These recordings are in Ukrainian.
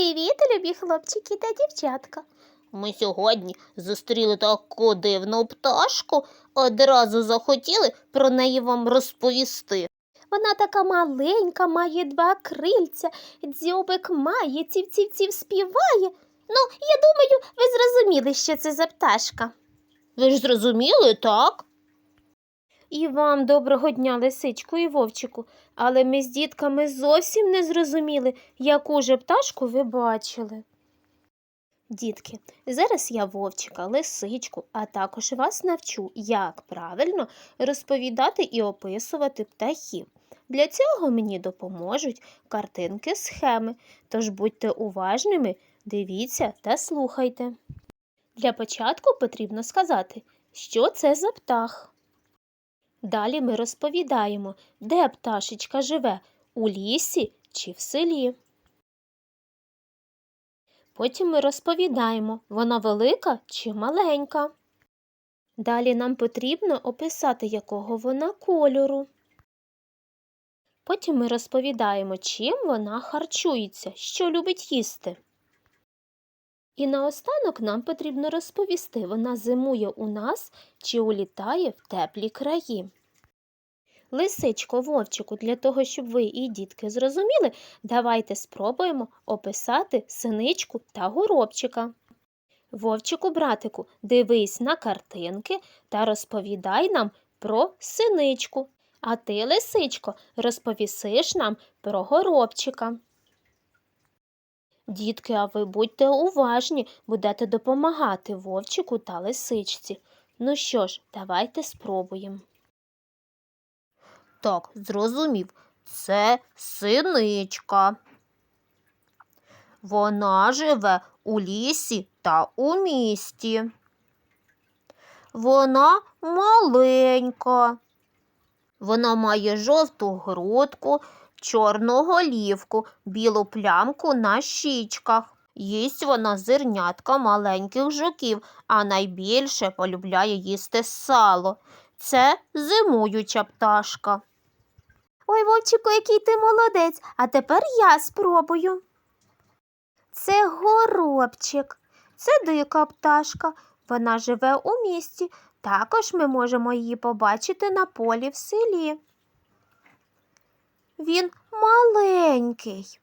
Привіт, любі хлопчики та дівчатка. Ми сьогодні зустріли таку дивну пташку, одразу захотіли про неї вам розповісти. Вона така маленька, має два крильця, дзьобик має, ців-ців-ців співає. Ну, я думаю, ви зрозуміли, що це за пташка. Ви ж зрозуміли, так? І вам доброго дня, лисичку і вовчику, але ми з дітками зовсім не зрозуміли, яку же пташку ви бачили. Дітки, зараз я вовчика, лисичку, а також вас навчу, як правильно розповідати і описувати птахів. Для цього мені допоможуть картинки схеми, тож будьте уважними, дивіться та слухайте. Для початку потрібно сказати, що це за птах. Далі ми розповідаємо, де пташечка живе у лісі чи в селі. Потім ми розповідаємо, вона велика чи маленька. Далі нам потрібно описати, якого вона кольору. Потім ми розповідаємо, чим вона харчується, що любить їсти. І наостанок нам потрібно розповісти, вона зимує у нас чи улітає в теплі краї. Лисичко, вовчику, для того, щоб ви і дітки зрозуміли, давайте спробуємо описати синичку та горобчика. Вовчику, братику, дивись на картинки та розповідай нам про синичку. А ти, лисичко, розповісиш нам про горобчика. Дітки, а ви будьте уважні, будете допомагати вовчику та лисичці. Ну що ж, давайте спробуємо. Так, зрозумів. Це синичка. Вона живе у лісі та у місті. Вона маленька. Вона має жовту грудку, чорну голівку, білу плямку на щічках. Їсть вона зернятка маленьких жуків, а найбільше полюбляє їсти сало. Це зимуюча пташка. Ой, вовчику, який ти молодець, а тепер я спробую. Це горобчик, це дика пташка. Вона живе у місті. Також ми можемо її побачити на полі в селі. Він маленький.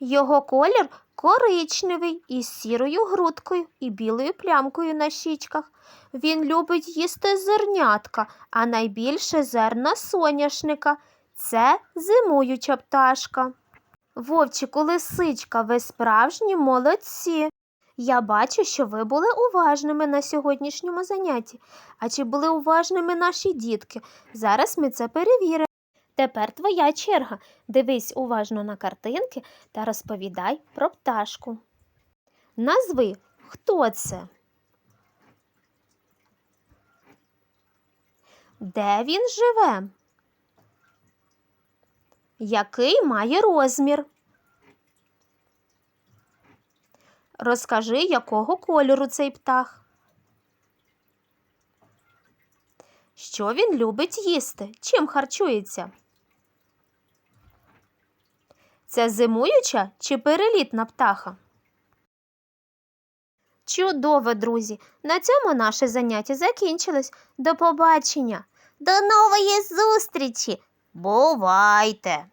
Його колір коричневий із сірою грудкою і білою плямкою на щічках. Він любить їсти зернятка, а найбільше зерна соняшника. Це зимуюча пташка. Вовчику, лисичка, ви справжні молодці. Я бачу, що ви були уважними на сьогоднішньому занятті. А чи були уважними наші дітки? Зараз ми це перевіримо. Тепер твоя черга. Дивись уважно на картинки та розповідай про пташку. Назви, хто це? Де він живе? Який має розмір? Розкажи, якого кольору цей птах. Що він любить їсти? Чим харчується? Це зимуюча чи перелітна птаха? Чудово, друзі! На цьому наше заняття закінчилось. До побачення! До нової зустрічі! Бувайте!